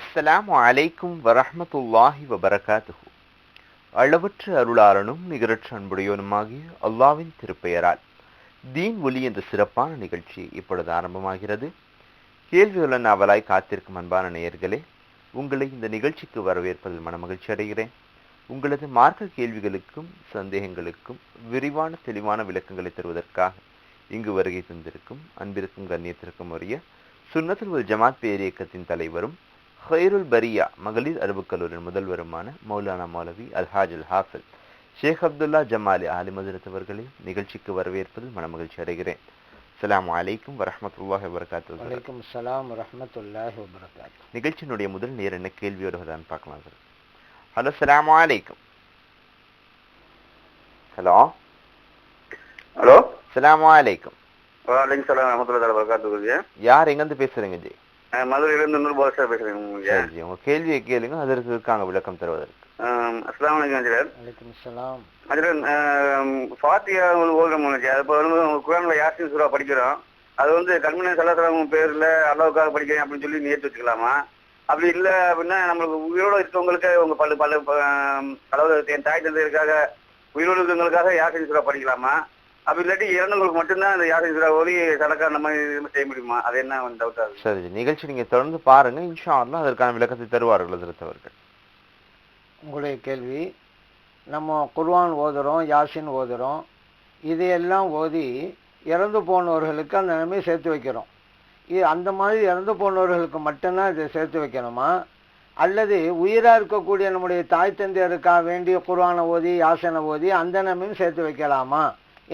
அஸ்ஸலாமு அலைக்கும் வரஹமத்துல்லாஹி வபரகாத்துஹு. அளவற்ற அருளாளனும் நிகரற்ற அன்புடையவனுமாகிய அல்லாவின் திருப்பெயரால் தீன் ஒலி என்ற சிறப்பான நிகழ்ச்சி இப்பொழுது ஆரம்பமாகிறது. கேள்வியுள்ள அவலாய் காத்திருக்கும் அன்பான நேயர்களே உங்களை இந்த நிகழ்ச்சிக்கு வரவேற்பதில் மனமகிழ்ச்சி அடைகிறேன். உங்களது மார்க்க கேள்விகளுக்கும் சந்தேகங்களுக்கும் விரிவான தெளிவான விளக்கங்களை தருவதற்காக இங்கு வருகை தந்திருக்கும் அன்பிற்கும் கண்ணியத்திற்கும் உரிய சுன்னத்துல் ஒரு ஜமாத் பேர் இயக்கத்தின் தலைவரும் ஹைருல் பரியா மகளிர் அரபுக் கல்லூரியின் முதல்வருமான மௌலானா மௌலவி அல்ஹாஜ் அல் ஹாஃபில் ஷேக் அப்துல்லா ஜமாலி ஆலி மதுரத் அவர்களை நிகழ்ச்சிக்கு வரவேற்பதில் மனமகிழ்ச்சி அடைகிறேன் அஸ்ஸலாமு அலைக்கும் வரஹ்மத்துல்லாஹி வபரகாத்துஹு வலைக்கும் சலாம் வரஹ்மத்துல்லாஹி வபரகாத்து நிகழ்ச்சியினுடைய முதல் நேர் என்ன கேள்வியோடு தான் பார்க்கலாம் சார் ஹலோ அஸ்ஸலாமு அலைக்கும் ஹலோ ஹலோ அஸ்ஸலாமு அலைக்கும் வலைக்கம் சலாம் ரஹமத்துல்லா வரகாத்துக்கு யார் எங்கேருந்து பேசுறீங்க ஜி மதுரையிலேருந்து நூறு உங்களுக்கு சரி ஜி உங்க கேள்வியை கேளுங்க. அதற்கு இருக்காங்க விளக்கம் தருவதற்கு. அஸ்லாம் வலைக்கம் அஜரன் வலைக்கும் சலாம் அஜரன் ஃபாத்தியா ஓதுறோம் அது இப்போ வந்து குரானில் யாசின் சூரா படிக்கிறோம். அது வந்து கண்மணி சலாசலம் பேரில் அல்லாவுக்காக படிக்கிறேன் அப்படின்னு சொல்லி நேற்று வச்சுக்கலாமா? அப்படி இல்லை அப்படின்னா நம்மளுக்கு உயிரோடு இருக்கவங்களுக்கு உங்க பல பல அதாவது என் தாய் தந்தையருக்காக உயிரோடு இருக்கவங்களுக்காக யாசின் சூரா படிக்கலாமா? அப்படி இல்லாட்டி இறந்தவங்களுக்கு மட்டும்தான் அந்த யாசின் சூரா ஓதி சலக்கா நம்ம இது செய்ய முடியுமா? அது என்ன டவுட் ஆகுது? சரி நிகழ்ச்சி நீங்க தொடர்ந்து பாருங்க. இன்ஷா அல்லாஹ் அதற்கான விளக்கத்தை தருவார்கள் அதிரத் அவர்கள் உங்களுடைய கேள்வி நம்ம குர்ஆன் ஓதுறோம் யாசின் ஓதுறோம் இதையெல்லாம் ஓதி இறந்து போனவர்களுக்கு அந்த நன்மையை சேர்த்து வைக்கிறோம். இது அந்த மாதிரி இறந்து போனவர்களுக்கு மட்டும்தான் இதை சேர்த்து வைக்கணுமா? அல்லது உயிராக இருக்கக்கூடிய நம்முடைய தாய் தந்தையருக்காக வேண்டிய குர்ஆனை ஓதி யாசனை ஓதி அந்த நன்மையும் சேர்த்து வைக்கலாமா?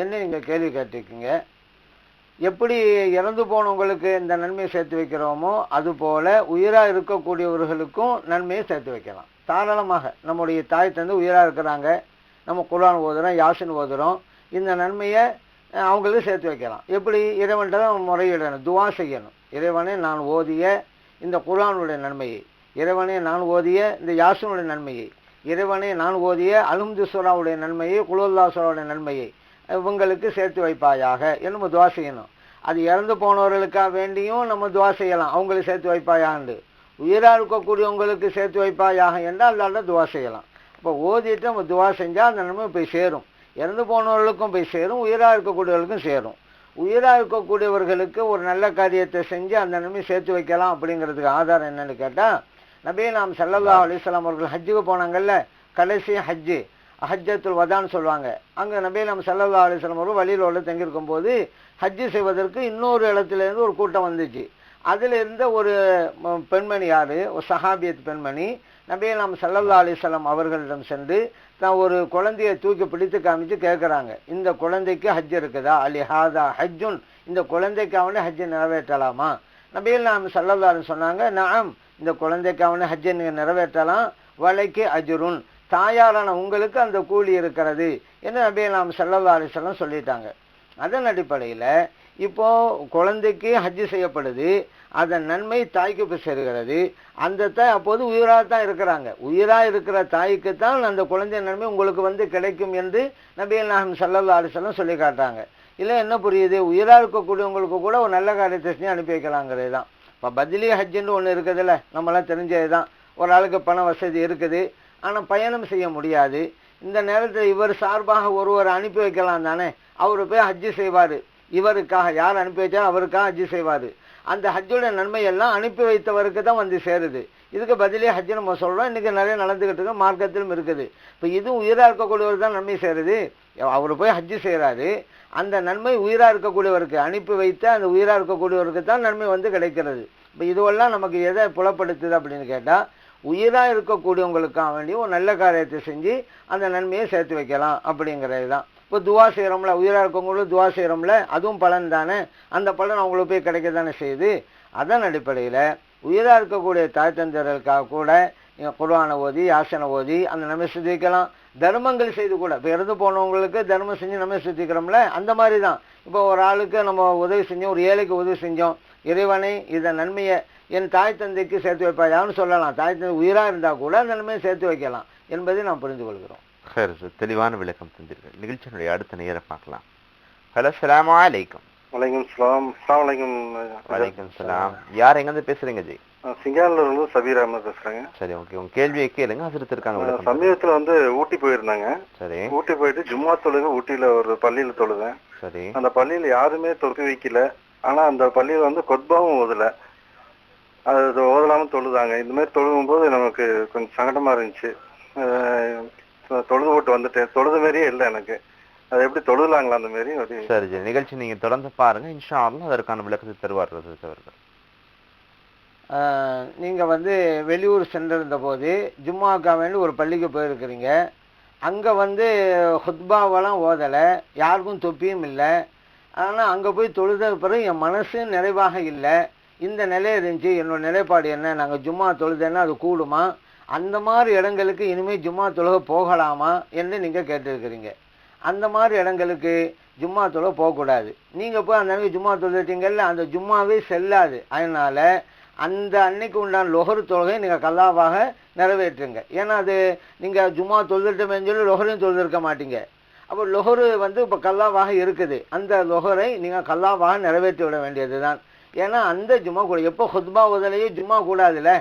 என்ன நீங்கள் கேள்வி கேட்டிருக்கீங்க? எப்படி இறந்து போனவங்களுக்கு இந்த நன்மையை சேர்த்து வைக்கிறோமோ அதுபோல் உயிராக இருக்கக்கூடியவர்களுக்கும் நன்மையை சேர்த்து வைக்கலாம். தாராளமாக நம்முடைய தாய் தந்து உயிராக இருக்கிறாங்க. நம்ம குர்ஆன் ஓதுறோம் யாசின் ஓதுறோம். இந்த நன்மையை அவங்களுக்கு சேர்த்து வைக்கலாம். எப்படி? இறைவன்கிட்ட தான் முறையிடணும் துவா செய்யணும். இறைவனே நான் ஓதிய இந்த குரானுடைய நன்மையை இறைவனே நான் ஓதிய இந்த யாசினுடைய நன்மையை இறைவனே நான் ஓதிய அலும்துசுராவுடைய நன்மையை குலுல்லா நன்மையை இவங்களுக்கு சேர்த்து வைப்பாயாக. என்று நம்ம துவா செய்யணும். அது இறந்து போனவர்களுக்காக வேண்டியும் நம்ம துவா செய்யலாம். அவங்களுக்கு சேர்த்து வைப்பாயாண்டு. உயிராக இருக்கக்கூடியவங்களுக்கு சேர்த்து வைப்பாயாக என்றால் அல்லாத துவா செய்யலாம். இப்போ ஓதிட்டு நம்ம துவா செஞ்சால் அந்த நன்மை போய் சேரும். இறந்து போனவர்களுக்கும் போய் சேரும். உயிராக இருக்கக்கூடியவர்களுக்கும் சேரும். உயிராக இருக்கக்கூடியவர்களுக்கு ஒரு நல்ல காரியத்தை செஞ்சு அந்த நன்மை சேர்த்து வைக்கலாம் அப்படிங்கிறதுக்கு ஆதாரம் என்னென்னு கேட்டால் நபே நாம் சல்லல்லா அலிஸ்லாம் அவர்கள் ஹஜ்ஜுக்கு போனாங்கல்ல கடைசி ஹஜ்ஜு. ஹஜ்ஜத்துல் வதான்னு சொல்லுவாங்க. அங்கே நபி நம்ம செல்லல்லா அலிஸ்லம் அவர்கள் வழியில் உள்ள தங்கியிருக்கும் போது ஹஜ்ஜு செய்வதற்கு இன்னொரு இடத்துலேருந்து ஒரு கூட்டம் வந்துச்சு. அதில் இருந்த ஒரு பெண்மணி யார்? ஒரு சஹாபியத் பெண்மணி. நபே நாம் சல்லல்லா அலிஸ்லாம் அவர்களிடம் சென்று தான் ஒரு குழந்தையை தூக்கி பிடித்து காமிச்சு கேட்குறாங்க. இந்த குழந்தைக்கு ஹஜ் இருக்குதா? அலி ஹாதா ஹஜ்ஜுன். இந்த குழந்தைக்கு அவனே ஹஜ்ஜை நிறைவேற்றலாமா? நபியில் நாம் சல்லல்லா சொன்னாங்க நாம் இந்த குழந்தைக்கு அவனை ஹஜ்ஜை நீங்கள் நிறைவேற்றலாம். வலைக்கு அஜுருன். தாயாரான உங்களுக்கு அந்த கூலி இருக்கிறது என்று நபியை நாம் செல்லவாரிசெல்லாம் சொல்லிட்டாங்க. அதன் அடிப்படையில் இப்போ குழந்தைக்கு ஹஜ்ஜு செய்யப்படுது அதன் நன்மை தாய்க்கு போய் சேருகிறது. அந்த தாய் அப்போது உயிராக தான் இருக்கிறாங்க. உயிராக இருக்கிற தாய்க்கு தான் அந்த குழந்தை நன்மை உங்களுக்கு வந்து கிடைக்கும் என்று நபியல் நாகம் சல்லல்லா அலிஸ்லாம் சொல்லி காட்டுறாங்க. இல்லை என்ன புரியுது? உயிராக இருக்கக்கூடியவங்களுக்கு கூட ஒரு நல்ல காரியத்தை செஞ்சு அனுப்பி வைக்கலாங்கிறது தான். இப்போ பதிலி ஹஜ்ஜுன்னு ஒன்று இருக்குதுல்ல நம்மளாம் தெரிஞ்சது தான் ஒரு ஆளுக்கு பண வசதி இருக்குது. ஆனால் பயணம் செய்ய முடியாது. இந்த நேரத்தில் இவர் சார்பாக ஒருவர் அனுப்பி வைக்கலாம் தானே. அவர் போய் ஹஜ்ஜு செய்வார். இவருக்காக யார் அனுப்பி வச்சாலும் அவருக்காக ஹஜ்ஜு செய்வார். அந்த ஹஜ்ஜோட நன்மையெல்லாம் அனுப்பி வைத்தவருக்கு தான் வந்து சேருது. இதுக்கு பதிலே ஹஜ்ஜு நம்ம சொல்கிறோம் இன்றைக்கி நிறைய நடந்துக்கிட்டு இருக்கு மார்க்கத்திலும் இருக்குது. இப்போ இது உயிராக இருக்கக்கூடியவர் தான் நன்மை சேருது. அவர் போய் ஹஜ்ஜு செய்கிறாரு அந்த நன்மை உயிராக இருக்கக்கூடியவருக்கு அனுப்பி வைத்த அந்த உயிராக இருக்கக்கூடியவருக்கு தான் நன்மை வந்து கிடைக்கிறது. இப்போ இதுவெல்லாம் நமக்கு எதை புலப்படுத்துது அப்படின்னு கேட்டால் உயிராக இருக்கக்கூடியவங்களுக்காக வேண்டியும் ஒரு நல்ல காரியத்தை செஞ்சு அந்த நன்மையை சேர்த்து வைக்கலாம் அப்படிங்கிறது தான். இப்போ துவா செய்கிறோம்ல உயிராக இருக்கவங்களும் துவா செய்கிறோம்ல அதுவும் பலன் தானே? அந்த பலன் அவங்களுக்கு போய் கிடைக்க தானே செய்யுது? அதன் அடிப்படையில் உயிராக இருக்கக்கூடிய தாய் தந்தர்களுக்காக கூட நீங்கள் ஓதி யாசனை ஓதி அந்த நன்மை செஞ்சு வைக்கலாம் தர்மங்கள் செய்து கூட. இப்போ இறந்து போனவங்களுக்கு தர்மம் செஞ்சு நம்ம சுத்திக்கிறோம்ல அந்த மாதிரி தான் இப்போ ஒரு ஆளுக்கு நம்ம உதவி செஞ்சோம் ஒரு ஏழைக்கு உதவி செஞ்சோம் இறைவனை இதை நன்மையை என் தாய் தந்தைக்கு சேர்த்து வைப்பாயான்னு சொல்லலாம் தாய் தந்தை உயிராக இருந்தால் கூட அந்த நன்மையை சேர்த்து வைக்கலாம் என்பதை நாம் புரிந்து கொள்கிறோம். சரி சார். தெளிவான விளக்கம் தந்தீர்கள் நிகழ்ச்சியினுடைய அடுத்த நேர பார்க்கலாம். ஹலோ அஸ்ஸலாமு அலைக்கும் வலைக்கம் சலாம் வலைக்கம் வலைக்கம் சலாம் யார் எங்கேருந்து பேசுறீங்க ஜி? சிங்கானில் இருந்து சபீர் அஹமத் பேசுறேங்க. சரி ஓகே. உங்க கேள்வியை கேளுங்க. விளக்கம் சமீபத்துல வந்து ஊட்டி போயிருந்தாங்க. சரி. ஊட்டி போயிட்டு ஜும்மா தொழுகை ஊட்டியில ஒரு பள்ளியில தொழுதேன். சரி. அந்த பள்ளியில யாருமே தொழுகை வைக்கல. ஆனா அந்த பள்ளியில வந்து கொத்பாவும் ஓதல. அது ஓதலாம தொழுதாங்க. இந்த மாதிரி தொழுகும் போது நமக்கு கொஞ்சம் சங்கடமா இருந்துச்சு. தொழுது போட்டு வந்துட்டேன். தொழுத மாதிரியே இல்லை எனக்கு. அது எப்படி தொழுலாங்களா அந்த மாதிரி சரி நிகழ்ச்சி நீங்க தொடர்ந்து பாருங்க. இன்ஷா அதற்கான விளக்கத்தை தருவார் ஹசரத் அவர்கள் நீங்கள் வந்து வெளியூர் சென்றிருந்த போது ஜும்மாக்கா வேண்டி ஒரு பள்ளிக்கு போயிருக்கிறீங்க. அங்கே வந்து ஹுத்பாவெல்லாம் ஓதலை யாருக்கும் தொப்பியும் இல்லை. ஆனால் அங்கே போய் தொழுத பிறகு என் மனசு நிறைவாக இல்லை. இந்த நிலை இருந்துச்சு என்னோட நிலைப்பாடு என்ன? நாங்கள் ஜும்மா தொழுதேன்னா அது கூடுமா? அந்த மாதிரி இடங்களுக்கு இனிமேல் ஜும்மா தொழுக போகலாமா என்று நீங்கள் கேட்டிருக்கிறீங்க. அந்த மாதிரி இடங்களுக்கு ஜும்மா தொழுக போகக்கூடாது. நீங்கள் போய் அந்த அளவுக்கு ஜும்மா தொழுதுட்டீங்கல்ல அந்த ஜும்மாவே செல்லாது. அதனால் அந்த அன்னைக்கு உண்டான லொஹரு தொழுகை நீங்கள் கல்லாவாக நிறைவேற்றுங்க. ஏன்னா அது நீங்கள் ஜும்மா தொழுதுட்டோமேன்னு சொல்லி லொஹரையும் தொழுதிருக்க மாட்டீங்க. அப்போ லொஹரு வந்து இப்போ கல்லாவாக இருக்குது. அந்த லொஹரை நீங்கள் கல்லாவாக நிறைவேற்றி விட வேண்டியது தான் ஏன்னா அந்த ஜும்மா கூட எப்போ ஹுத்பா உதலையும் ஜும்மா கூடாதுல்ல.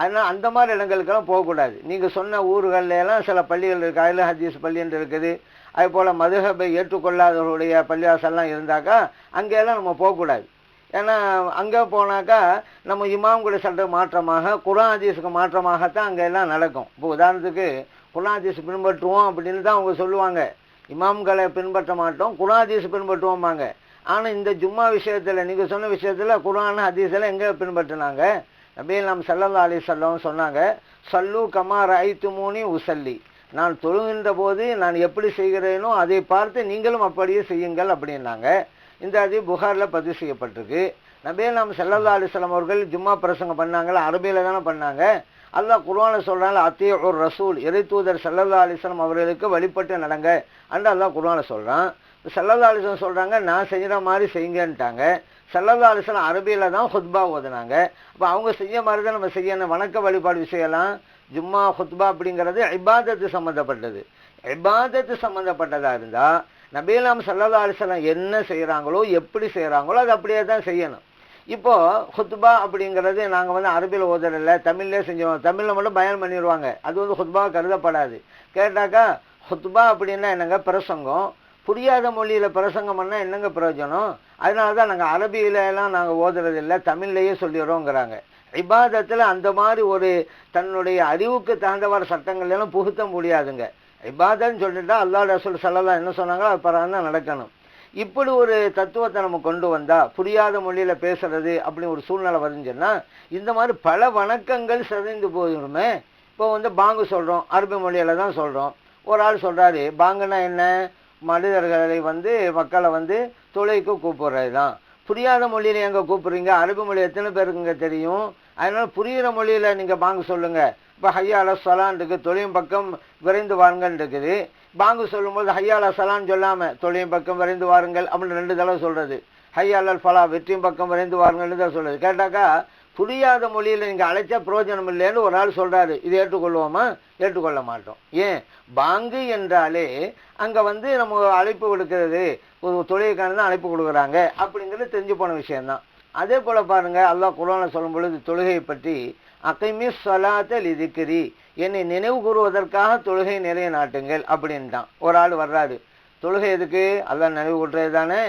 அதனால் அந்த மாதிரி இடங்களுக்கெல்லாம் போகக்கூடாது நீங்கள் சொன்ன ஊர்கள்ல எல்லாம் சில பள்ளிகள் இருக்குது அயல ஹதீஸ் பள்ளின்னு இருக்குது. அதே போல் மதுஹபை ஏற்றுக்கொள்ளாதவர்களுடைய பள்ளிவாசல்லாம் இருந்தாக்கா அங்கெல்லாம் நம்ம போகக்கூடாது ஏன்னா அங்கே போனாக்கா நம்ம இமாம் கூட சட்ட மாற்றமாக குரான் ஹதீஸுக்கு மாற்றமாகத்தான் அங்கே எல்லாம் நடக்கும். இப்போ உதாரணத்துக்கு குரான் ஹதீஸ் பின்பற்றுவோம் அப்படின்னு தான் அவங்க சொல்லுவாங்க. இமாம்களை பின்பற்ற மாட்டோம் குரான் ஹதீஸ் பின்பற்றுவோம்பாங்க. ஆனால் இந்த ஜும்மா விஷயத்தில் நீங்கள் சொன்ன விஷயத்தில் குரான் ஹதீஸெல்லாம் எங்கே பின்பற்றினாங்க? அப்படியே நாம் சல்லல்லா அலி சொல்லம் சொன்னாங்க சல்லு கமார் ஐத்து மூனி உசல்லி நான் தொழுகின்ற போது நான் எப்படி செய்கிறேனோ அதை பார்த்து நீங்களும் அப்படியே செய்யுங்கள் அப்படின்னாங்க. இந்த அது புகாரில் பதிவு செய்யப்பட்டிருக்கு. நபே நாம் செல்லல்லா அலிஸ்லாம் அவர்கள் ஜும்மா பிரசங்கம் பண்ணாங்களா அரபியில் தானே பண்ணாங்க. அல்லாஹ் குர்ஆனை சொல்கிறாங்க அத்திய ஒரு ரசூல் இறை தூதர் செல்லல்லா அலிஸ்லாம் அவர்களுக்கு வழிபட்டு நடங்க அன்று அல்லாஹ் குர்ஆனை சொல்கிறான் செல்லல்லா அலிஸ்லாம் சொல்கிறாங்க நான் செய்கிற மாதிரி செய்யுங்கன்ட்டாங்க. செல்லல்லா அலிஸ்லாம் அரபியில் தான் ஹுத்பா ஓதுனாங்க. அப்போ அவங்க செய்ய மாதிரி தான் நம்ம செய்யணும் வணக்க வழிபாடு விஷயம்லாம் ஜும்மா ஹுத்பா அப்படிங்கிறது இபாதத்து சம்மந்தப்பட்டது இபாதத்து சம்மந்தப்பட்டதாக இருந்தால் நபீலாம் சல்லல்லா அலிஸ்லாம் என்ன செய்கிறாங்களோ எப்படி செய்கிறாங்களோ அது அப்படியே தான் செய்யணும். இப்போது ஹுத்பா அப்படிங்கிறது நாங்கள் வந்து அரபியில் ஓதுறதில்ல தமிழ்லேயே செஞ்சோம். தமிழில் மட்டும் பயன் பண்ணிடுவாங்க அது வந்து ஹுத்பா கருதப்படாது. கேட்டாக்கா ஹுத்பா அப்படின்னா என்னங்க? பிரசங்கம். புரியாத மொழியில் பிரசங்கம் பண்ணால் என்னங்க பிரயோஜனம்? அதனால தான் நாங்கள் அரபியில எல்லாம் நாங்கள் ஓதுறதில்ல தமிழ்லேயே சொல்லிடுறோங்கிறாங்க. இபாதத்தில் அந்த மாதிரி ஒரு தன்னுடைய அறிவுக்கு தகுந்தவாறு சட்டங்கள் எல்லாம் புகுத்த முடியாதுங்க. இபாதன்னு சொல்லிட்டா அல்லா ரசூல் சல்லல்லா என்ன சொன்னாங்களோ அது பரவாயில்ல தான் நடக்கணும். இப்படி ஒரு தத்துவத்தை நம்ம கொண்டு வந்தால் புரியாத மொழியில் பேசுறது அப்படி ஒரு சூழ்நிலை வருதுன்னா இந்த மாதிரி பல வணக்கங்கள் சிதைந்து போயிடுமே இப்போ வந்து பாங்கு சொல்கிறோம் அரபி மொழியில் தான் சொல்கிறோம் ஒரு ஆள் சொல்கிறாரு பாங்குன்னா என்ன? மனிதர்களை வந்து மக்களை வந்து தொலைக்கு கூப்பிடுறது தான் புரியாத மொழியில் எங்கே கூப்பிட்றீங்க? அரபு மொழி எத்தனை பேருக்குங்க தெரியும்? அதனால் புரிகிற மொழியில் நீங்கள் பாங்கு சொல்லுங்கள் இப்போ ஹையால சலான் இருக்கு தொழில் பக்கம் விரைந்து வாருங்கள் இருக்குது. பாங்கு சொல்லும்போது ஹையால சலான் சொல்லாமல் தொழில் பக்கம் விரைந்து வாருங்கள் அப்படின்னு ரெண்டு தடவை சொல்கிறது ஹையாலல் ஃபலா வெற்றியும் பக்கம் விரைந்து வாருங்கள்னு தான் சொல்கிறது கேட்டாக்கா புரியாத மொழியில் நீங்கள் அழைச்சா பிரயோஜனம் இல்லைன்னு ஒரு ஆள் சொல்கிறாரு இது ஏற்றுக்கொள்வோமா? ஏற்றுக்கொள்ள மாட்டோம். ஏன்? பாங்கு என்றாலே அங்கே வந்து நம்ம அழைப்பு கொடுக்கறது ஒரு தொழிலுக்கான தான் அழைப்பு கொடுக்குறாங்க அப்படிங்கிறது தெரிஞ்சு போன விஷயந்தான் அதே போல் பாருங்கள் அல்லாஹ் குரானை சொல்லும் பொழுது தொழுகையை பற்றி அகைமி சலாத்த லிதிக்கிரி என்னை நினைவு கூறுவதற்காக தொழுகை நிறைய நாட்டுங்கள் அப்படின்ட்டான். ஒரு ஆள் வர்றாரு. தொழுகை எதுக்கு? அல்லாஹ் நினைவு கூட்டுறது தானே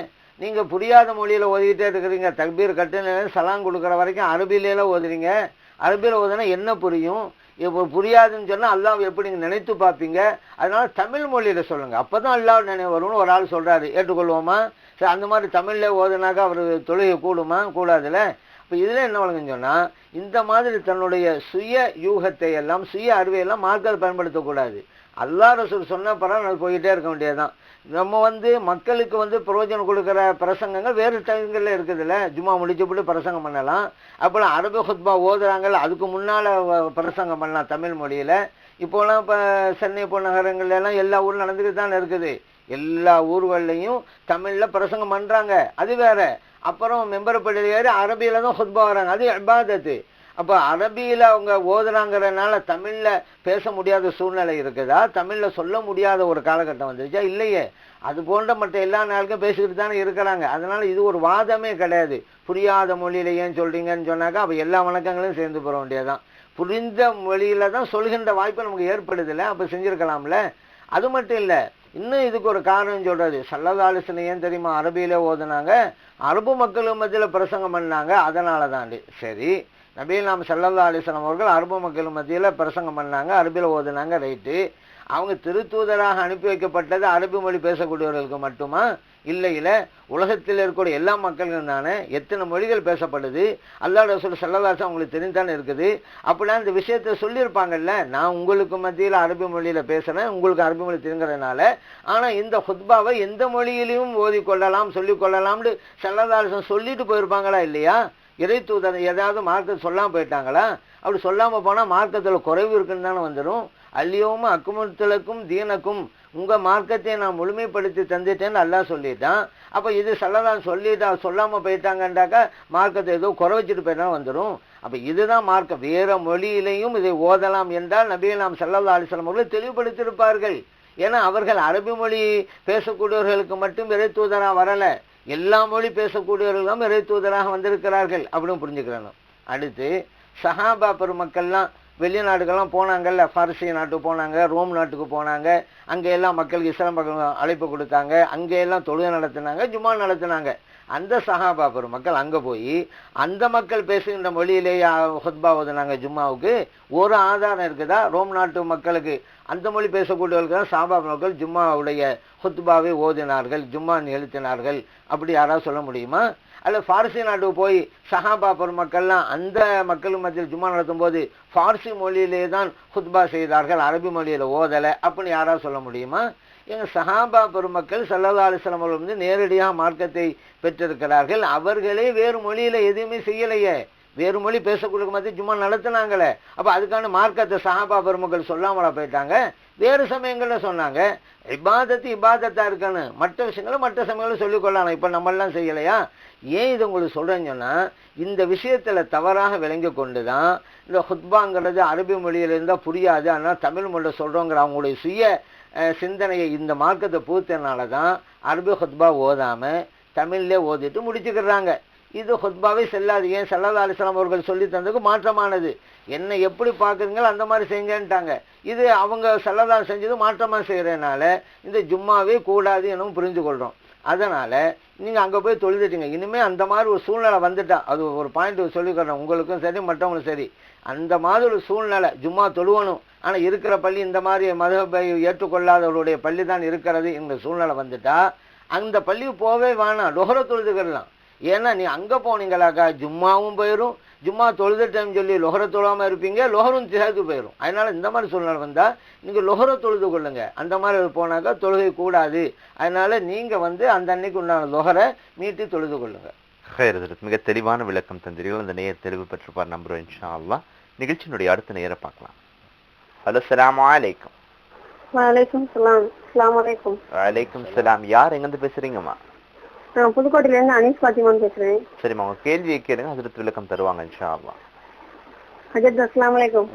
நீங்கள் புரியாத மொழியில் ஓதிக்கிட்டே இருக்கிறீங்க. தக்பீர் கட்டுன்னு சலாம் கொடுக்குற வரைக்கும் அரபிலேலாம் ஓதுறீங்க. அரபியில் ஓதுனா என்ன புரியும்? இப்போ புரியாதுன்னு சொன்னால் அல்லாஹ் எப்படி நீங்கள் நினைத்து பார்ப்பீங்க? அதனால் தமிழ் மொழியில் சொல்லுங்கள் அப்போ தான் அல்லாஹ் நினைவு வரும்னு ஒரு ஆள் சொல்கிறாரு ஏற்றுக்கொள்வோமா? சரி அந்த மாதிரி தமிழில் ஓதுனாக்கா அவர் தொழுகை கூடுமா? கூடாதுல்ல? இப்போ இதில் என்ன வழங்குன்னு சொன்னால் இந்த மாதிரி தன்னுடைய சுய யூகத்தை எல்லாம் சுய அறிவையெல்லாம் மார்க்கல் பயன்படுத்தக்கூடாது. அல்லா ரசூல் சொன்ன படம் நான் போயிட்டே இருக்க வேண்டியதுதான். நம்ம வந்து மக்களுக்கு வந்து பிரயோஜனம் கொடுக்குற பிரசங்கங்கள் வேறு டைம்களில் இருக்குதுல்ல. ஜும்மா முடிச்சப்பட்டு பிரசங்கம் பண்ணலாம். அப்புறம் அரபு ஹுத்பா ஓதுறாங்கல்ல அதுக்கு முன்னால் பிரசங்கம் பண்ணலாம் தமிழ் மொழியில். இப்போலாம் இப்போ சென்னை போநகரங்கள்ல எல்லா ஊரும் நடந்துக்கிட்டு தான் இருக்குது. எல்லா ஊர்கள்லையும் தமிழில் பிரசங்கம் பண்ணுறாங்க அது வேறு. அப்புறம் மெம்பர் பள்ளியில் ஏறி அரபியில் தான் ஹுத்பா வராங்க. அது இபாதத்து. அப்போ அரபியில் அவங்க ஓதுனாங்கிறதுனால தமிழில் பேச முடியாத சூழ்நிலை இருக்குதா? தமிழில் சொல்ல முடியாத ஒரு காலகட்டம் வந்துருச்சா? இல்லையே. அது போன்ற மற்ற எல்லா நாளுக்கும் பேசிக்கிட்டு தானே இருக்கிறாங்க. அதனால் இது ஒரு வாதமே கிடையாது. புரியாத மொழியில ஏன் சொல்கிறீங்கன்னு சொன்னாக்கா அப்போ எல்லா வணக்கங்களும் சேர்ந்து போற வேண்டியதான் புரிந்த மொழியில் தான் சொல்கின்ற வாய்ப்பு நமக்கு ஏற்படுதில்லை. அப்போ செஞ்சுருக்கலாம்ல. அது மட்டும் இல்லை இன்னும் இதுக்கு ஒரு காரணம் சொல்கிறது சல்லதாலிசனை ஏன் தெரியுமா அரபியில ஓதுனாங்க? அரபு மக்கள் மத்தியில் பிரசங்கம் பண்ணாங்க. அதனால தான் சரி. நபீல் நாம் சல்லல்லா அலிஸ்லாம் அவர்கள் அரபு மக்கள் மத்தியில் பிரசங்கம் பண்ணாங்க அரபியில் ஓதுனாங்க ரைட்டு. அவங்க திருத்தூதராக அனுப்பி வைக்கப்பட்டது அரபி மொழி பேசக்கூடியவர்களுக்கு மட்டுமா? இல்லை இல்லை. உலகத்தில் இருக்கக்கூடிய எல்லா மக்களுக்கும் தானே எத்தனை மொழிகள் பேசப்படுது? அல்லா ரசூல் சல்லதாசம் அவங்களுக்கு தெரிந்தானே இருக்குது? அப்படின்னா இந்த விஷயத்த சொல்லியிருப்பாங்கல்ல நான் உங்களுக்கு மத்தியில் அரபி மொழியில் பேசுகிறேன் உங்களுக்கு அரபி மொழி தெரிங்கிறதுனால ஆனால் இந்த ஹுத்பாவை எந்த மொழியிலையும் ஓதி கொள்ளலாம் சொல்லிக் சல்லதாசம் சொல்லிட்டு போயிருப்பாங்களா இல்லையா? இறை தூதர் ஏதாவது மார்க்கத்தை சொல்லாமல் போயிட்டாங்களா? அப்படி சொல்லாமல் போனால் மார்க்கத்தில் குறைவு இருக்குன்னு தானே வந்துடும் அல்லியோம அக்குமுத்தலுக்கும் தீனக்கும் உங்கள் மார்க்கத்தை நான் முழுமைப்படுத்தி தந்துட்டேன்னு நல்லா சொல்லிட்டான். அப்போ இது சொல்லலாம் சொல்லிட்டா சொல்லாமல் போயிட்டாங்கன்றாக்கா மார்க்கத்தை ஏதோ குறை வச்சுட்டு போயிட்டா வந்துடும் அப்போ இதுதான் மார்க்கம். வேறு மொழியிலையும் இதை ஓதலாம் என்றால் நபியை நாம் செல்லல்லா அலிஸ்லாம் அவர்கள் தெளிவுபடுத்தியிருப்பார்கள். ஏன்னா அவர்கள் அரபி மொழி பேசக்கூடியவர்களுக்கு மட்டும் இறை தூதராக வரலை. எல்லா மொழி பேசக்கூடியவர்களும் இறை தூதராக வந்திருக்கிறார்கள் அப்படின்னு புரிஞ்சுக்கிறணும் அடுத்து சஹாபா பெருமக்கள்லாம் வெளிநாடுகள்லாம் போனாங்கல்ல பாரசீக நாட்டுக்கு போனாங்க ரோம் நாட்டுக்கு போனாங்க அங்கே எல்லாம் மக்களுக்கு இஸ்லாம் மக்கள் அழைப்பு கொடுத்தாங்க அங்கே எல்லாம் தொழுகை நடத்தினாங்க ஜும்மா நடத்தினாங்க. அந்த சஹாபா பெருமக்கள் அங்கே போய் அந்த மக்கள் பேசுகின்ற மொழியிலேயே ஹொத்பா ஓதுனாங்க ஜும்மாவுக்கு. ஒரு ஆதாரம் இருக்குதா? ரோம் நாட்டு மக்களுக்கு. அந்த மொழி பேசக்கூடியவர்களுக்கு தான் சாபா மக்கள் ஜும்மாவுடைய ஹுத்பாவை ஓதினார்கள் ஜும்மா நிகழ்த்தினார்கள். அப்படி யாராவது சொல்ல முடியுமா? அல்ல ஃபார்சி நாட்டுக்கு போய் சஹாபா பெருமக்கள்லாம் அந்த மக்கள் மத்தியில் ஜும்மா நடத்தும் போது ஃபார்சி மொழியிலே தான் ஹுத்பா செய்தார்கள் அரபி மொழியில் ஓதலை அப்படின்னு யாராவது சொல்ல முடியுமா? சஹாபா பெருமக்கள் சல்லல்லா அலிஸ்லாம் அவர்கள் வந்து நேரடியாக மார்க்கத்தை பெற்றிருக்கிறார்கள். அவர்களே வேறு மொழியில் எதுவுமே செய்யலையே. வேறு மொழி பேசக்கூடிய மாதிரி சும்மா நடத்துனாங்களே. அப்போ அதுக்கான மார்க்கத்தை சஹாபா பெருமக்கள் சொல்லாமலா போயிட்டாங்க. வேறு சமயங்களில் சொன்னாங்க. இபாதத்து இபாதத்தாக இருக்கணும். மற்ற விஷயங்களை மற்ற சமயங்களும் சொல்லிக்கொள்ளலாம் இப்போ நம்மளாம் செய்யலையா? ஏன் இது உங்களுக்கு சொல்கிறேன்னு சொன்னால் இந்த விஷயத்தில் தவறாக விளங்கி கொண்டு தான் இந்த ஹுத்பாங்கிறது அரபி மொழியில் இருந்தால் புரியாது. ஆனால் தமிழ் மொழியில் சொல்கிறோங்கிற அவங்களுடைய சுய சிந்தனையை இந்த மார்க்கத்தை பூத்தனால தான் அரபி ஹொத்பா ஓதாமல் தமிழ்லே ஓதிட்டு முடிச்சுக்கிறாங்க. இது ஹொத்பாவே செல்லாது. ஏன்? சல்லா அலிஸ்லாம் அவர்கள் சொல்லி தந்ததுக்கு மாற்றமானது. என்ன எப்படி பார்க்குறீங்களோ அந்த மாதிரி செய்யுங்கன்ட்டாங்க. இது அவங்க செல்லதா செஞ்சது மாற்றமாக செய்கிறதுனால இந்த ஜும்மாவே கூடாது எனவும் புரிஞ்சு கொள்கிறோம் அதனால் நீங்கள் அங்கே போய் தொழுதுட்டீங்க. இனிமேல் அந்த மாதிரி ஒரு சூழ்நிலை வந்துட்டா அது ஒரு பாயிண்ட் சொல்லிக்கிறேன் உங்களுக்கும் சரி மற்றவங்களும் சரி. அந்த மாதிரி ஒரு சூழ்நிலை ஜும்மா தொழுவணும். ஆனால் இருக்கிற பள்ளி இந்த மாதிரி மதுபை ஏற்றுக்கொள்ளாதவருடைய பள்ளி தான் இருக்கிறது என்ற சூழ்நிலை வந்துட்டால் அந்த பள்ளி போவே வேணாம். டொஹர தொழுதுக்கிடலாம் ஏன்னா நீ அங்கே போனீங்களாக்கா ஜும்மாவும் போயிடும் ஜும்மா தொழுதுட்டேன்னு சொல்லி லொஹர தொழாமல் இருப்பீங்க லொஹரும் சேர்த்து போயிடும் அதனால இந்த மாதிரி சூழ்நிலை வந்தால் நீங்கள் லொஹர தொழுது கொள்ளுங்க. அந்த மாதிரி போனாக்கா தொழுகை கூடாது. அதனால நீங்கள் வந்து அந்த அன்னைக்கு உண்டான லொஹரை மீட்டி தொழுது கொள்ளுங்க. ஹைர் ஹஜரத் மிக தெளிவான விளக்கம் தந்தீர்கள். அந்த நேயர் தெளிவு பெற்றுப்பார் நம்புறோம் இன்ஷா அல்லாஹ் நிகழ்ச்சியினுடைய அடுத்த நேர பார்க்கலாம். ஹலோ சலாம் அலைக்கும். வலைக்கும் சலாம். அஸ்லாம் வலைக்கும் வலைக்கும் சலாம். யார் எங்கேருந்து பேசுறீங்கம்மா? நான் புதுக்கோட்டையில இருந்து அனீஸ் பாத்திமான் பேசுறேன். சரிம்மா உங்க கேள்வியை கேளுங்க ஹஜரத் விளக்கம் தருவாங்க இன்ஷா அல்லாஹ் அஜத் அஸ்லாம் வலைக்கும்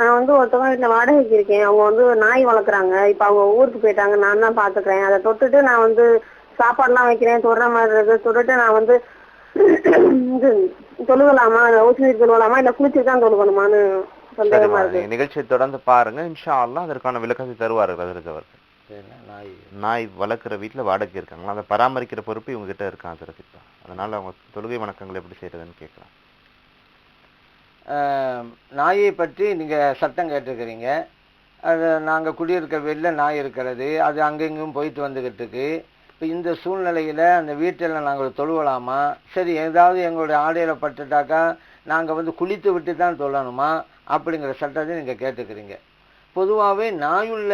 நான் வந்து ஒருத்தவங்க வீட்டுல வாடகைக்கு இருக்கேன். அவங்க வந்து நாய் வளர்க்குறாங்க. இப்ப அவங்க ஊருக்கு போயிட்டாங்க. நான் தான் பாத்துக்கிறேன். அதை தொட்டுட்டு நான் வந்து சாப்பாடுலாம் வைக்கிறேன். தொடுற மாதிரி இருக்கு. தொட்டுட்டு நான் வந்து இது தொழுகலாமா ஊசி நீர் தொழுகலாமா இல்ல குளிச்சுட்டு தான் தொழுகணுமான்னு சந்தேகமா சரிம்மா இருக்கு. நிகழ்ச்சியை தொடர்ந்து பாருங்க. இன்ஷா அல்லாஹ் அதற்கான விளக்கத்தை தருவார்கள் என்ன நாய். நாய் வளர்க்குற வீட்டுல வாடகை இருக்காங்களா? அதை பராமரிக்கிற பொறுப்பு இவங்க கிட்ட இருக்கான் ஹஜரத் இப்போ அதனால அவங்க தொழுகை வணக்கங்கள் எப்படி செய்யறதுன்னு கேட்கலாம். நாயை பற்றி நீங்கள் சட்டம் கேட்டிருக்கிறீங்க. அது நாங்கள் குடியிருக்கிற வீட்டில் நாய் இருக்கிறது. அது அங்கெங்கும் போயிட்டு வந்துக்கிட்டு இருக்கு இப்போ இந்த சூழ்நிலையில் அந்த வீட்டில் நாங்கள் தொழுவலாமா? சரி ஏதாவது எங்களுடைய ஆடையில் பட்டுட்டாக்கா நாங்கள் வந்து குளித்து விட்டு தான் தொழணுமா? அப்படிங்கிற சட்டத்தை நீங்கள் கேட்டுக்கிறீங்க. பொதுவாகவே நாயுள்ள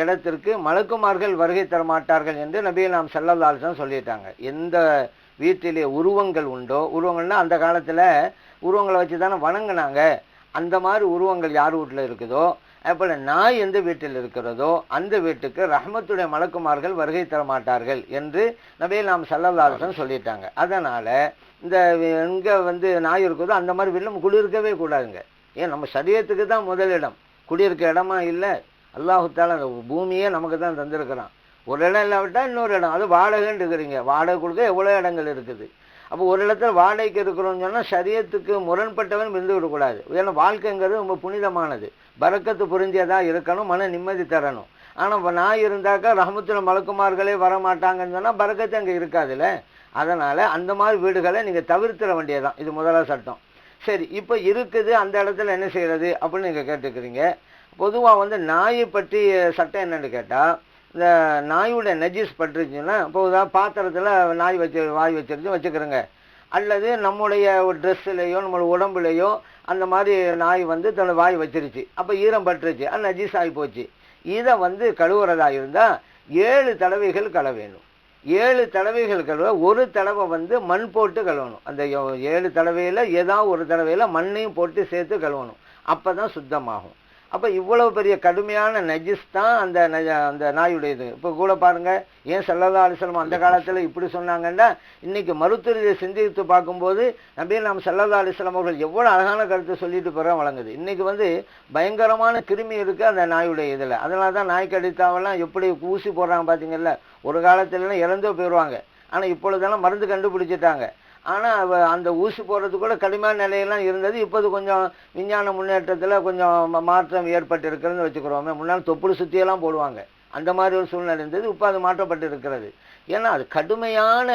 இடத்திற்கு மலக்குமார்கள் வருகை தர மாட்டார்கள் என்று நபிகள் நாம் செல்லல்லால்சன் சொல்லிட்டாங்க எந்த வீட்டிலே உருவங்கள் உண்டோ உருவங்கள்னா அந்த காலத்தில் உருவங்களை வச்சு தானே வணங்கினாங்க. அந்த மாதிரி உருவங்கள் யார் வீட்டில் இருக்குதோ அப்போல நாய் எந்த வீட்டில் இருக்கிறதோ அந்த வீட்டுக்கு ரஹமத்துடைய மலக்குமார்கள் வருகை தர மாட்டார்கள் என்று நபே நாம் சல்லல்லாஹன் சொல்லிட்டாங்க அதனால் இந்த எங்கே வந்து நாய் இருக்குதோ அந்த மாதிரி வீட்டில் குளிர்க்கவே கூடாதுங்க. ஏன் நம்ம சரீரத்துக்கு தான் முதலிடம் குடியிருக்க இடமா இல்லை அல்லாஹுத்தால அந்த பூமியே நமக்கு தான் தந்திருக்கிறான். ஒரு இடம் இல்லாவிட்டால் இன்னொரு இடம். அது வாடகைன்னு இருக்கிறீங்க. வாடகை கொடுக்க எவ்வளோ இடங்கள் இருக்குது? அப்போ ஒரு இடத்துல வாடகைக்கு இருக்கிறோம்னு சொன்னால் சரியத்துக்கு முரண்பட்டவன் விழுந்து விடக்கூடாது. ஏன்னா வாழ்க்கைங்கிறது ரொம்ப புனிதமானது. பறக்கத்து புரிஞ்சதாக இருக்கணும் மன நிம்மதி தரணும். ஆனால் நான் இருந்தாக்கா ரஹமத்துல மலக்குமார்களே வர மாட்டாங்கன்னு சொன்னால் பறக்கத்து அங்கே இருக்காதுல்ல. அதனால் அந்த மாதிரி வீடுகளை நீங்கள் தவிர்த்திட வேண்டியதான் இது முதலாக சட்டம். சரி இப்போ இருக்குது அந்த இடத்துல என்ன செய்கிறது அப்படின்னு நீங்கள் கேட்டுக்கிறீங்க. பொதுவாக வந்து நாயை பற்றி சட்டம் என்னென்னு கேட்டால் இந்த நாயுடைய நஜீஸ் பட்டுருச்சுன்னா இப்போ உதாரணம் பாத்திரத்தில் நாய் வச்சு வாய் வச்சிருச்சு வச்சுக்கிறோங்க. அல்லது நம்முடைய ட்ரெஸ்ஸுலேயோ நம்மளோட உடம்புலையோ அந்த மாதிரி நாய் வந்து தன்னோட வாய் வச்சிருச்சு. அப்போ ஈரம் பட்டுருச்சு அது நஜீஸ் ஆகி போச்சு. இதை வந்து கழுவுறதா இருந்தால் ஏழு தடவைகள் கழ வேணும். ஏழு தடவைகள் கழுவ ஒரு தடவை வந்து மண் போட்டு கழுவணும். அந்த ஏழு தடவையில் ஏதாவது ஒரு தடவையில் மண்ணையும் போட்டு சேர்த்து கழுவணும். அப்போ தான் சுத்தமாகும். அப்போ இவ்வளவு பெரிய கடுமையான நஜிஸ் தான் அந்த நஜ- அந்த நாயுடையது. இப்போ கூட பாருங்கள் ஏன் செல்லதா அலிசலம் அந்த காலத்தில் இப்படி சொன்னாங்கன்னா இன்றைக்கி மருத்துவத்தை சிந்தித்து பார்க்கும்போது நபீர் நாம் செல்லதா அலிசலம் அவர்கள் எவ்வளோ அழகான கருத்தை சொல்லிட்டு பிற வழங்குது. இன்றைக்கி வந்து பயங்கரமான கிருமி இருக்குது அந்த நாயுடைய இதில். அதனால தான் நாய் கடித்தாவெல்லாம் எப்படி ஊசி போடுறாங்க பார்த்தீங்கல்ல ஒரு காலத்துலலாம் இறந்தோ போயிடுவாங்க ஆனால் இப்பொழுதெல்லாம் மருந்து கண்டுபிடிச்சிட்டாங்க. ஆனால் அந்த ஊசி போடுறது கூட கடுமையான நிலையெல்லாம் இருந்தது. இப்போது கொஞ்சம் விஞ்ஞான முன்னேற்றத்தில் கொஞ்சம் மாற்றம் ஏற்பட்டு இருக்கிறதுன்னு வச்சுக்கிறோமே. முன்னால் தொப்புள் சுற்றியெல்லாம் போடுவாங்க. அந்த மாதிரி ஒரு சூழ்நிலை இருந்தது. இப்போ அது மாற்றப்பட்டு இருக்கிறது ஏன்னா அது கடுமையான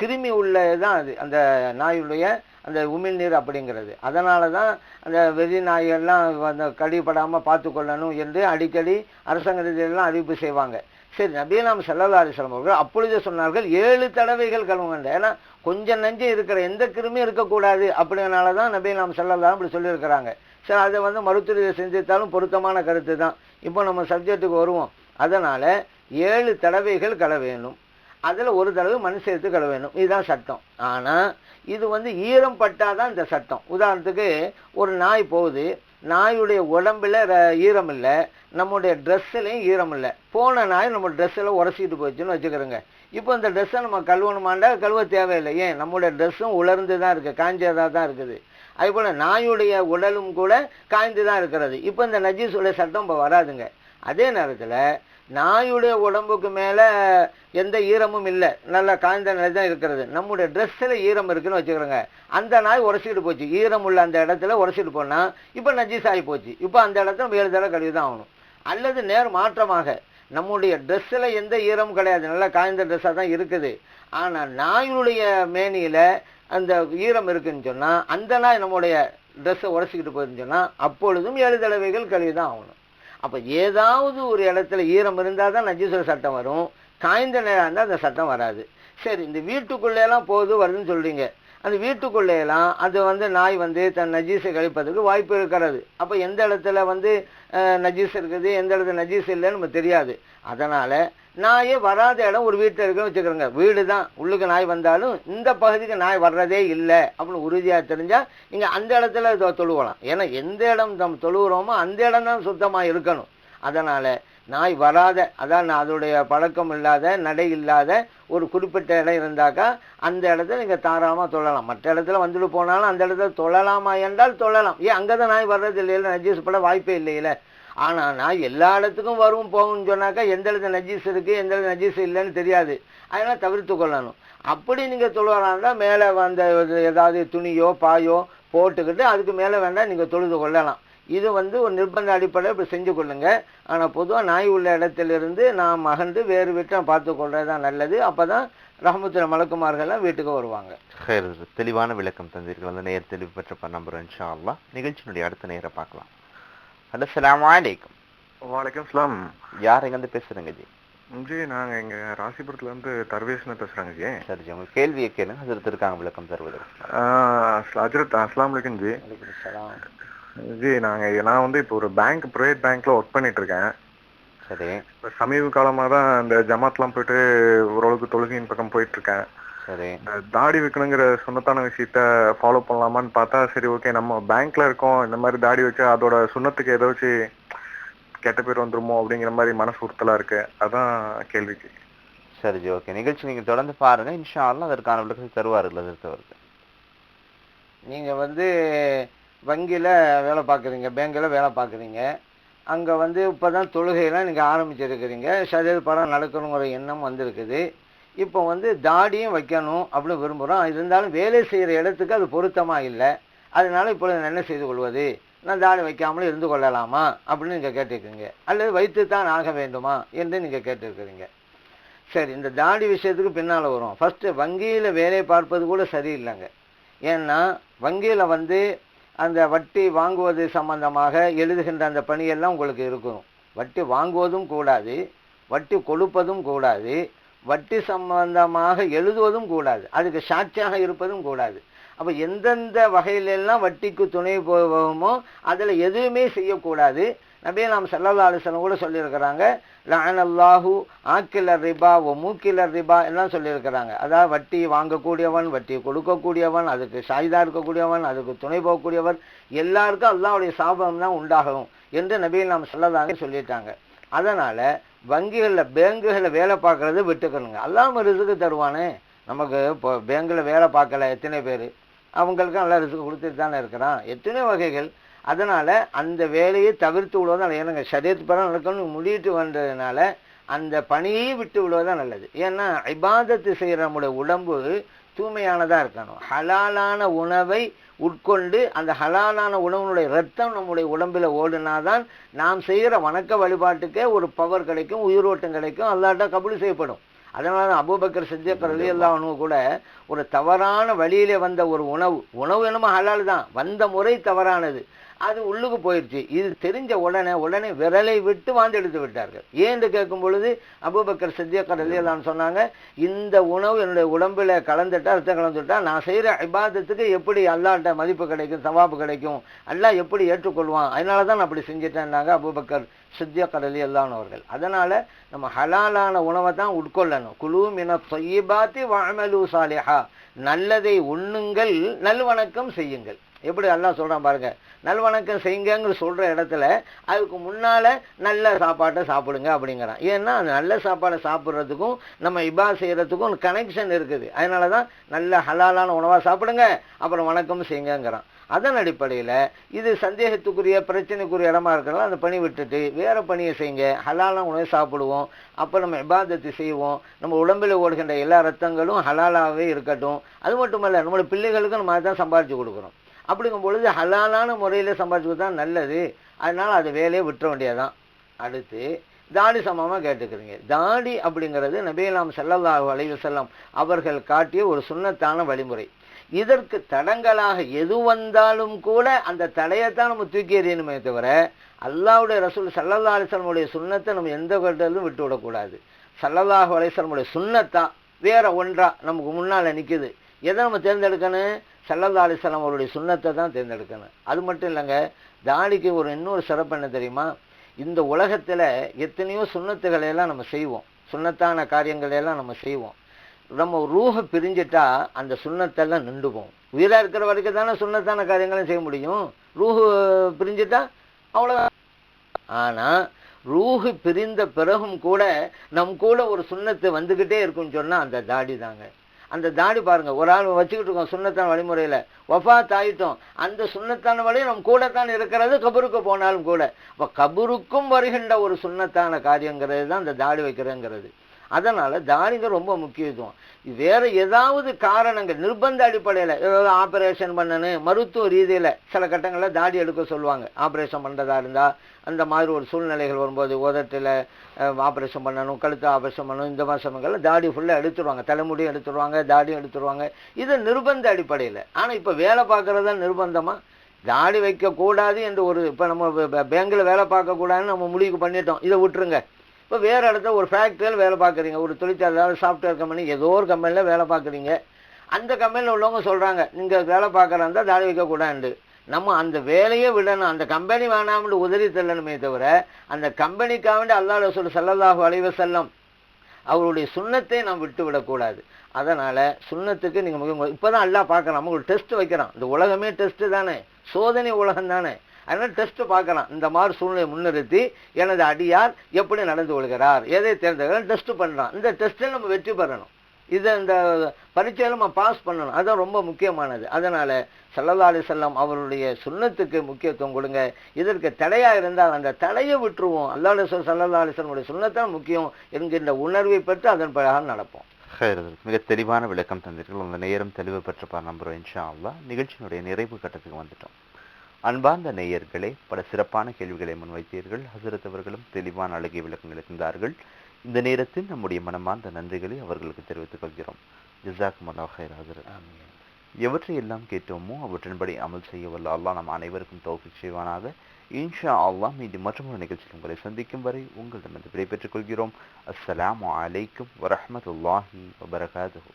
கிருமி உள்ளது தான் அது. அந்த நாயுடைய அந்த உமிழ்நீர் அப்படிங்கிறது. அதனால தான் அந்த வெறி நாயெல்லாம் அந்த கடிபடாமல் பார்த்து கொள்ளணும் என்று அடிக்கடி அரசாங்க அறிவிப்பு செய்வாங்க. சரி நபீலாம் சல்லல்லா அலிஸ்லாம் அவர்கள் அப்பொழுதே சொன்னார்கள் ஏழு தடவைகள் கழுவுங்க ஏன்னா கொஞ்சம் நஞ்சம் இருக்கிற எந்த கிருமியும் இருக்கக்கூடாது அப்படிங்கிறனால தான் நபீலாம் செல்லலாம் அப்படி சொல்லியிருக்கிறாங்க. சரி அதை வந்து மருத்துவ செஞ்சுத்தாலும் பொருத்தமான கருத்து தான். இப்போ நம்ம சப்ஜெக்ட்டுக்கு வருவோம். அதனால் ஏழு தடவைகள் கல வேணும் அதில் ஒரு தடவை மண் சேர்த்து கழுவ வேணும் இதுதான் சட்டம். ஆனால் இது வந்து ஈரம் பட்டாதான் இந்த சட்டம். உதாரணத்துக்கு ஒரு நாய் போகுது நாயுடைய உடம்புல ர- ஈரம் இல்லை நம்முடைய ட்ரெஸ்ஸுலையும் ஈரம் இல்லை போன நாய் நம்ம ட்ரெஸ்ஸில் உரசிட்டு போச்சுன்னு வச்சுக்கிறோங்க இப்போ இந்த ட்ரெஸ்ஸை நம்ம கழுவணுமாண்டா? கழுவ தேவையில்லை. ஏன்? நம்முடைய ட்ரெஸ்ஸும் உலர்ந்து தான் இருக்குது காஞ்சதாக தான் இருக்குது. அதுபோல் நாயுடைய உடலும் கூட காய்ந்து தான் இருக்கிறது. இப்போ இந்த நஜீஸுடைய சட்டம் இப்போ வராதுங்க. அதே நேரத்தில் நாயுடைய உடம்புக்கு மேலே எந்த ஈரமும் இல்லை. நல்லா காய்ந்த நிலை தான் இருக்கிறது. நம்முடைய ட்ரெஸ்ஸில் ஈரம் இருக்குன்னு வச்சுக்கிறோங்க அந்த நாய் உரசிட்டு போச்சு. ஈரம் உள்ள அந்த இடத்துல உரசிட்டு போனால் இப்போ நஜீஸ் ஆகி போச்சு. இப்போ அந்த இடத்துல நம்ம ஏழு தடவை கழுவி தான் ஆகணும். அல்லது நேர் மாற்றமாக நம்முடைய ட்ரெஸ்ஸில் எந்த ஈரமும் கிடையாது. நல்லா காய்ந்த ட்ரெஸ்ஸாக தான் இருக்குது. ஆனால் நாயுடைய மேனியில் அந்த ஈரம் இருக்குதுன்னு சொன்னால் அந்த நாய் நம்முடைய ட்ரெஸ்ஸை உரசிக்கிட்டு போயிருந்துச்சுன்னா சொன்னால் அப்பொழுதும் ஏழு தடவைகள் கழுவி தான் ஆகணும். அப்போ ஏதாவது ஒரு இடத்துல ஈரம் இருந்தால் தான் நஜீஸ்வர சட்டம் வரும். காய்ந்த நேரம் இருந்தால் அந்த சட்டம் வராது. சரி இந்த வீட்டுக்குள்ளேலாம் போகுது வருதுன்னு சொல்கிறீங்க அந்த வீட்டுக்குள்ளேலாம் அது வந்து நாய் வந்து தன் நஜீஸை கழிப்பதற்கு வாய்ப்பு இருக்கிறது. அப்போ எந்த இடத்துல வந்து நஜீஸ் இருக்குது எந்த இடத்துல நஜீஸ் இல்லைன்னு நமக்கு தெரியாது. அதனால் நாயே வராத இடம் ஒரு வீட்டில் இருக்குன்னு வச்சுக்கிறோங்க. வீடு தான். உள்ளுக்கு நாய் வந்தாலும் இந்த பகுதிக்கு நாய் வர்றதே இல்லை அப்படின்னு உறுதியாக தெரிஞ்சால் நீங்கள் அந்த இடத்துல தொ- தொழுவலாம். ஏன்னா எந்த இடம் நம்ம தொழுகிறோமோ அந்த இடம் தான் சுத்தமாக இருக்கணும். அதனால் நாய் வராத அதான் அதோடைய பழக்கம் இல்லாத நடை இல்லாத ஒரு குறிப்பிட்ட இடம் இருந்தாக்கா அந்த இடத்துல நீங்கள் தாராளமாக தொழலாம். மற்ற இடத்துல வந்துட்டு போனாலும் அந்த இடத்துல தொழலாமா என்றால் தொழலாம். ஏன் அங்கே தான் நாய் வர்றது இல்லையில? நஜீஸ் பட வாய்ப்பே இல்லையில. ஆனால் நான் எல்லா இடத்துக்கும் வரும் போகும்னு சொன்னாக்கா எந்த இடத்துல நஜீஸ் இருக்குது எந்த இடத்துல நஜீஸ் இல்லைன்னு தெரியாது. அதனால் தவிர்த்து கொள்ளணும். அப்படி நீங்கள் தொழுவலான்னா இருந்தால் மேலே வந்த ஏதாவது துணியோ பாயோ போட்டுக்கிட்டு அதுக்கு மேலே வேண்டாம் நீங்கள் தொழுது கொள்ளலாம். இது வந்து ஒரு நிர்பந்த அடிப்படையில் இப்படி செஞ்சு கொள்ளுங்க. ஆனால் பொதுவாக நாய் உள்ள இடத்திலிருந்து நாம் மகந்து வேறு வீட்டை பார்த்து கொள்வது தான் நல்லது. அப்போ தான் ரஹமத்துல மலக்குமார்கள்லாம் வீட்டுக்கு வருவாங்க. தெளிவான விளக்கம் தந்தீர்கள். அந்த நேர் தெளிவு பெற்ற நம்புறேன் இன்ஷா அல்லா நிகழ்ச்சியினுடைய அடுத்த நேரம் பார்க்கலாம். ஹலோ சலாம் வலைக்கம் வணக்கம் ஸ்லாம் யார் எங்கேருந்து பேசுறீங்க ஜி? ஜி நாங்க இங்க ராசிபுரத்துல இருந்து தர்வேஷ்னு பேசுறேங்க ஜி. சரி ஜி உங்க கேள்வியை கேளுங்க. ஹசரத் இருக்காங்க விளக்கம் தருவதற்கு அஜரத் அஸ்லாம் வலைக்கம் ஜி. சலாம். ஜி நாங்க நான் வந்து இப்போ ஒரு பேங்க் ப்ரைவேட் பேங்க்ல ஒர்க் பண்ணிட்டு இருக்கேன் சரி. இப்ப சமீப காலமா தான் இந்த ஜமாத்லாம் போயிட்டு ஓரளவுக்கு தொழுகையின் பக்கம் போயிட்டு இருக்கேன் சரி. தாடி வைக்கணுங்கிற சுண்ணத்தான விஷயத்த ஃபாலோ பண்ணலாமான்னு பார்த்தா சரி ஓகே நம்ம பேங்க்ல இருக்கோம். இந்த மாதிரி தாடி வச்சா அதோட சுண்ணத்துக்கு ஏதாச்சும் கெட்ட பேர் வந்துருமோ அப்படிங்கிற மாதிரி மனசு உறுத்தலா இருக்கு. அதான் கேள்விக்கு சரி ஓகே நிகழ்ச்சி நீங்க தொடர்ந்து பாருங்க. இன்ஷா அல்லாஹ் அதற்கான விளக்கத்தை தருவார்கள் அதற்கு நீங்கள் வந்து வங்கியில் வேலை பார்க்குறீங்க பேங்கில் வேலை பார்க்குறீங்க. அங்கே வந்து இப்போ தான் தொழுகையெல்லாம் நீங்கள் ஆரம்பிச்சிருக்கிறீங்க. சரீர படம் நடக்கணுங்கிற எண்ணம் வந்திருக்குது. இப்போ வந்து தாடியும் வைக்கணும் அப்படின்னு விரும்புகிறோம் இருந்தாலும் வேலை செய்கிற இடத்துக்கு அது பொருத்தமாக இல்லை. அதனால் இப்பொழுது நான் என்ன செய்து கொள்வது? நான் தாடி வைக்காமலும் இருந்து கொள்ளலாமா? அப்படின்னு நீங்கள் கேட்டிருக்கீங்க. அல்லது வைத்து தான் ஆக வேண்டுமா? என்று நீங்கள் கேட்டிருக்கிறீங்க. சரி இந்த தாடி விஷயத்துக்கு பின்னால் வரும். ஃபஸ்ட்டு வங்கியில் வேலை பார்ப்பது கூட சரியில்லைங்க. ஏன்னா வங்கியில் வந்து அந்த வட்டி வாங்குவது சம்பந்தமாக எழுதுகின்ற அந்த பணியெல்லாம் உங்களுக்கு இருக்கணும். வட்டி வாங்குவதும் கூடாது. வட்டி கொடுப்பதும் கூடாது. வட்டி சம்பந்தமாக எழுதுவதும் கூடாது. அதுக்கு சாட்சியாக இருப்பதும் கூடாது. அப்போ எந்தெந்த வகையிலெல்லாம் வட்டிக்கு துணை போவோமோ அதில் எதுவுமே செய்யக்கூடாது. நபே நாம் சல்லல்லா அலிஸ்லம் கூட சொல்லியிருக்கிறாங்க. லஅனல்லாஹு ஆக்கிலர் ரிபா ஓ மூக்கிலர் ரிபா எல்லாம் சொல்லியிருக்கிறாங்க. அதாவது வட்டி வாங்கக்கூடியவன் வட்டி கொடுக்கக்கூடியவன் அதுக்கு சாயுதா இருக்கக்கூடியவன் அதுக்கு துணை போகக்கூடியவன் எல்லாருக்கும் அல்லாவுடைய சாபம் தான் உண்டாகும் என்று நபியை நாம் சொல்லதாக சொல்லிட்டாங்க அதனால் வங்கிகளில் பேங்குகளில் வேலை பார்க்குறது விட்டுக்கணுங்க. அல்லாம ரிசுக்கு தருவானே. நமக்கு இப்போ பேங்கில் வேலை பார்க்கல எத்தனை பேர்? அவங்களுக்கும் நல்லா ரிசுக்கு கொடுத்துட்டு தானே இருக்கிறான். எத்தனை வகைகள். அதனால் அந்த வேலையை தவிர்த்து விடுவதும் ஏன்னாங்க சரியத்து பரம் நடக்கணும்னு முடிட்டு வந்ததுனால அந்த பணியை விட்டு விடுவதுதான் நல்லது. ஏன்னா ஐபாதத்து செய்கிற நம்முடைய உடம்பு தூய்மையானதாக இருக்கணும். ஹலாலான உணவை உட்கொண்டு அந்த ஹலாலான உணவுனுடைய ரத்தம் நம்முடைய உடம்பில் ஓடுனாதான் நாம் செய்கிற வணக்க வழிபாட்டுக்கே ஒரு பவர் கிடைக்கும் உயிரோட்டம் கிடைக்கும் அல்லாட்டா கபூல் செய்யப்படும். அதனால தான் அபூபக்கர் சித்தியக்கர் அலி அல்லாஹ்வு கூட ஒரு தவறான வழியிலே வந்த ஒரு உணவு உணவு என்னமோ ஹலால் தான். வந்த முறை தவறானது. அது உள்ளுக்கு போயிடுச்சு இது தெரிஞ்ச உடனே உடனே விரலை விட்டு வாந்தி எடுத்து விட்டார்கள் ஏன்னு கேட்கும் பொழுது அபூபக்கர் சித்தியக்கர் அலி சொன்னாங்க இந்த உணவு என்னுடைய உடம்பில் கலந்துட்டா அர்த்தம் கலந்துட்டா நான் செய்கிற இபாதத்துக்கு எப்படி அல்லாட்ட மதிப்பு கிடைக்கும் சவாப்பு கிடைக்கும் அல்லா எப்படி ஏற்றுக்கொள்வான்? அதனால தான் நான் அப்படி செஞ்சுட்டேன்னாங்க அபூபக்கர் சித்தியக்கர் அலி அல்லான் அவர்கள். நம்ம ஹலாலான உணவை தான் உட்கொள்ளணும். குழு மின தொய்யபாத்தி வாழ்மலு சாலிஹா. நல்லதை உண்ணுங்கள் நல்வணக்கம் செய்யுங்கள். எப்படி எல்லாம் சொல்கிறான் பாருங்கள் நல்வணக்கம் செய்யுங்கிற சொல்கிற இடத்துல அதுக்கு முன்னால் நல்ல சாப்பாட்டை சாப்பிடுங்க அப்படிங்கிறான். ஏன்னா நல்ல சாப்பாடை சாப்பிட்றதுக்கும் நம்ம இபா செய்கிறதுக்கும் கனெக்ஷன் இருக்குது. அதனால தான் நல்ல ஹலாலான உணவாக சாப்பிடுங்க அப்புறம் வணக்கம் செய்யுங்கங்கிறான். அதன் அடிப்படையில் இது சந்தேகத்துக்குரிய பிரச்சனைக்குரிய இடமா இருக்கிறனால அந்த பணி விட்டுட்டு வேறு பணியை செய்யுங்க ஹலாலான உணவை சாப்பிடுவோம் அப்போ நம்ம இபாதத்தை செய்வோம் நம்ம உடம்பில் ஓடுகின்ற எல்லா ரத்தங்களும் ஹலாலாகவே இருக்கட்டும். அது மட்டும் இல்லை நம்மளோட பிள்ளைகளுக்கும் நம்ம தான் சம்பாதிச்சு கொடுக்குறோம். அப்படிங்கும் பொழுது ஹலாலான முறையில் சம்பாதிச்சு தான் நல்லது. அதனால் அது வேலையை விட்டுற வேண்டியதான் அடுத்து தாடி சமமாக கேட்டுக்கிறீங்க. தாடி அப்படிங்கிறது நபியலாம் ஸல்லல்லாஹு அலைஹி செல்லம் அவர்கள் காட்டிய ஒரு சுண்ணத்தான வழிமுறை. இதற்கு தடங்களாக எது வந்தாலும் கூட அந்த தடையைத்தான் நம்ம தூக்கி எறியணுமே தவிர அல்லாவுடைய ரசூல் சல்லல்லா அலிஸ்லமுடைய சுண்ணத்தை நம்ம எந்த கட்டத்திலும் விட்டு விடக்கூடாது சல்லல்லாஹு அலிஸ்லமுடைய சுண்ணத்தான் வேற ஒன்றா நமக்கு முன்னால் நிற்குது எதை நம்ம தேர்ந்தெடுக்கணும்? சல்லல்லா அலிஸ்லாம் அவருடைய சுண்ணத்தை தான் தேர்ந்தெடுக்கணும். அது மட்டும் இல்லைங்க தாடிக்கு ஒரு இன்னொரு சிறப்பு என்ன தெரியுமா? இந்த உலகத்தில் எத்தனையோ சுண்ணத்துகளை எல்லாம் நம்ம செய்வோம். சுண்ணத்தான காரியங்களை எல்லாம் நம்ம செய்வோம். நம்ம ரூஹ பிரிஞ்சிட்டா அந்த சுண்ணத்தெல்லாம் நின்றுவோம் உயிராக இருக்கிற வரைக்கும் தானே சுண்ணத்தான காரியங்களும் செய்ய முடியும்? ரூஹு பிரிஞ்சிட்டா அவ்வளோ ஆனால் ரூஹு பிரிந்த பிறகும் கூட நம் கூட ஒரு சுண்ணத்து வந்துக்கிட்டே இருக்குன்னு சொன்னால் அந்த தாடி தாங்க. அந்த தாடி பாருங்கள் ஒரு ஆள் வச்சுக்கிட்டு இருக்கோம் சுண்ணத்தான வழிமுறையில். வஃபாத் ஆயிட்டோம். அந்த சுண்ணத்தான வழி நம் கூடத்தான் இருக்கிறது கபருக்கு போனாலும் கூட. இப்போ கபருக்கும் வருகின்ற ஒரு சுண்ணத்தான காரியங்கிறது தான் அந்த தாடி வைக்கிறேங்கிறது. அதனால் தாடிங்க ரொம்ப முக்கியத்துவம். வேறு ஏதாவது காரணங்கள் நிர்பந்த அடிப்படையில் ஏதாவது ஆப்ரேஷன் பண்ணணும் மருத்துவ ரீதியில் சில கட்டங்களில் தாடி எடுக்க சொல்லுவாங்க. ஆப்ரேஷன் பண்ணுறதா இருந்தால் அந்த மாதிரி ஒரு சூழ்நிலைகள் வரும்போது உதட்டில் ஆப்ரேஷன் பண்ணணும் கழுத்து ஆப்ரேஷன் பண்ணணும் இந்த மாதிரி சமயங்களில் தாடி ஃபுல்லாக எடுத்துருவாங்க. தலைமுடியும் எடுத்துருவாங்க தாடியும் எடுத்துருவாங்க. இது நிர்பந்த அடிப்படையில். ஆனால் இப்போ வேலை பார்க்குறதா நிர்பந்தமாக தாடி வைக்கக்கூடாது என்று ஒரு இப்போ நம்ம பேங்கில் வேலை பார்க்கக்கூடாதுன்னு நம்ம முடிவுக்கு பண்ணிட்டோம். இதை விட்டுருங்க. இப்போ வேறு இடத்துல ஒரு ஃபேக்ட்ரியில் வேலை பார்க்குறீங்க. ஒரு தொழிற்சாலை சாஃப்ட்வேர் கம்பெனி ஏதோ ஒரு கம்பெனியில் வேலை பார்க்குறீங்க. அந்த கம்பெனியில் உள்ளவங்க சொல்கிறாங்க நீங்கள் வேலை பார்க்குறா இருந்தால் தாடி வைக்கக்கூடாது நம்ம அந்த வேலையே விடணும். அந்த கம்பெனி வேணாம்னு உதறி தள்ளணுமே தவிர அந்த கம்பெனிக்காக அல்லாஹ் ரசூல் ஸல்லல்லாஹு அலைஹி செல்லம் அவருடைய சுண்ணத்தை நாம் விட்டு விடக்கூடாது. அதனால் சுண்ணத்துக்கு நீங்கள் முக்கியம் இப்போ தான் எல்லாம் பார்க்குறோம் நம்ம ஒரு டெஸ்ட் வைக்கிறோம் இந்த உலகமே டெஸ்ட்டு தானே. சோதனை உலகம் தானே அதனால் டெஸ்ட்டு பார்க்கலாம். இந்த மாதிரி சூழ்நிலையை முன்னிறுத்தி எனது அடியார் எப்படி நடந்து கொள்கிறார் எதை தேர்ந்தெடுக்கிறார் டெஸ்ட்டு பண்ணுறான் இந்த டெஸ்ட்டில் நம்ம வெற்றி பெறணும். இதை இந்த பரீட்சையில் நம்ம பாஸ் பண்ணணும். அதுதான் ரொம்ப முக்கியமானது. அதனால் சல்லல்லா அலி செல்லம் அவருடைய சுண்ணத்துக்கு முக்கியத்துவம் கொடுங்க. இதற்கு தடையாக இருந்தால் அந்த தடையை விட்டுருவோம். அல்லா சல்லல்லா அலிஸ்லமுடைய சுண்ணத்தான் முக்கியம் என்கின்ற உணர்வை பெற்று அதன் பிரகாரம் நடப்போம். மிக தெளிவான விளக்கம் தந்திருக்கிறோம் அந்த நேரம் தெளிவு பெற்றப்பா நம்புகிறோம் இன்ஷா அல்லாஹ். நிகழ்ச்சியினுடைய நிறைவு கட்டத்துக்கு வந்துட்டோம். அன்பார்ந்த நேயர்களே பல சிறப்பான கேள்விகளை முன்வைத்தீர்கள். ஹசரத் அவர்களும் தெளிவான அழகிய விளக்கங்களை தந்தார்கள் இந்த நேரத்தில் நம்முடைய மனமார்ந்த நன்றிகளை அவர்களுக்கு தெரிவித்துக் கொள்கிறோம். ஜிசாக்கும் அல்லா ஹைர் ஹசரத். எவற்றை எல்லாம் கேட்டோமோ அவற்றின்படி அமல் செய்ய வல்ல அல்லாஹ் நம் அனைவருக்கும் தௌஃபிக் செய்வானாக. இன்ஷா அல்லாஹ் மீண்டும் மற்றொரு நிகழ்ச்சியில் உங்களை சந்திக்கும் வரை உங்களிடமிருந்து விடைபெற்றுக் கொள்கிறோம். அஸ்ஸலாமு அலைக்கும் வரஹ்மத்துல்லாஹி வபரகாதுஹு.